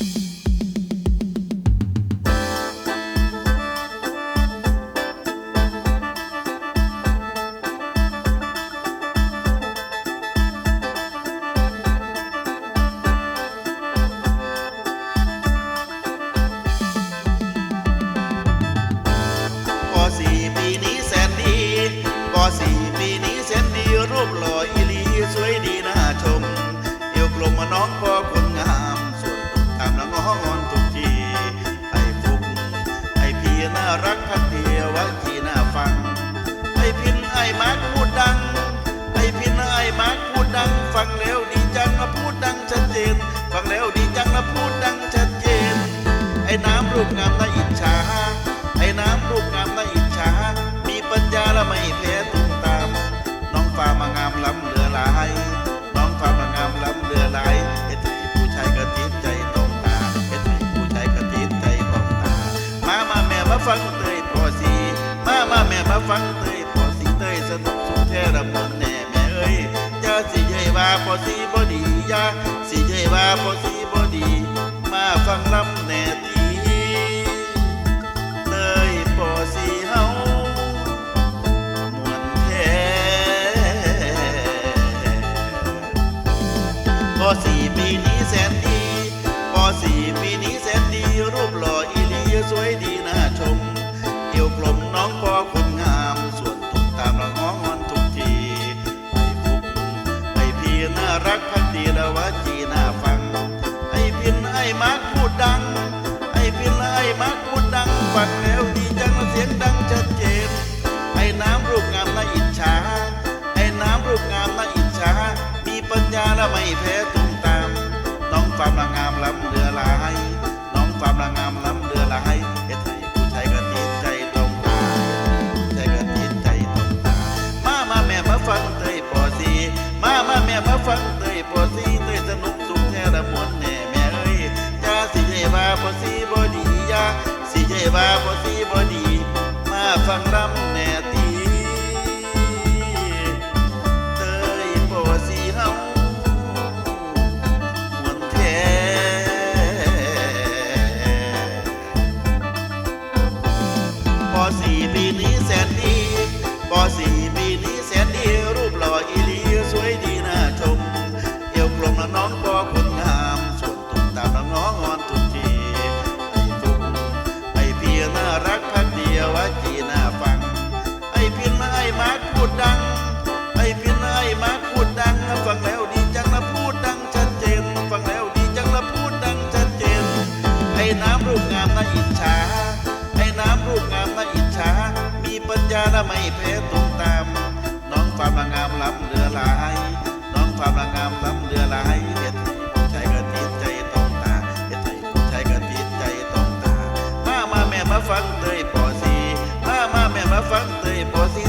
ปอสี่ปีนี้แสนดีปอสี่ปีนี้แสนดีรูปหล่ออีหลีสวยดีน่าชม เอวกลมมาน้องพอ ฟังเตยพอสีเตยสนุกสุดแท้ระมนแน่แม่เอ้ยอย่าสิใหญ่ว่าพอสีบ่ดีอย่าสิใหญ่ว่าพอสีบ่ดี มาฟังลำแน่ตีเตยพอสีเฮามวนแท้ปอสี่ปีนี้แสนดีปอสี่ปีนี้แสนดีรูปหล่ออีหลีสวยดีน่าชมเอวกลม รักพักดีละวาจีน่าฟัง ไอ้พินไอ้มาร์คพูดดัง ไอ้พินไอ้มาร์คพูดดังฟังแล้วดีจังเสียงดังชัดเจน ไอ้น้ำรูปงามน่าอิจฉา ไอ้น้ำรูปงามน่าอิจฉา มีปัญญาและไม่แพ้ตุ้มตาม น้องฟาร์มละงามล้ำเรือหลาย น้องฟาร์มละงามล้ำ ว่าปอสีบ่ดี มาฟังรำ น่าอิจฉาไอ้น้ำรูปงามน่าอิจฉา มีปัญญาและไม่แพ้ตุ้มตาม น้องควาร์มงามล้ำเรือหลาย น้องควาร์มงามล้ำเรือหลายเฮ็ดให้ผู้ชายกระติดใจต้องตาเฮ็ดให้ผู้ชายกระติดใจต้องตา มามาแม่มาฟังเตยปอสีมามาแม่มาฟังเตยปอสี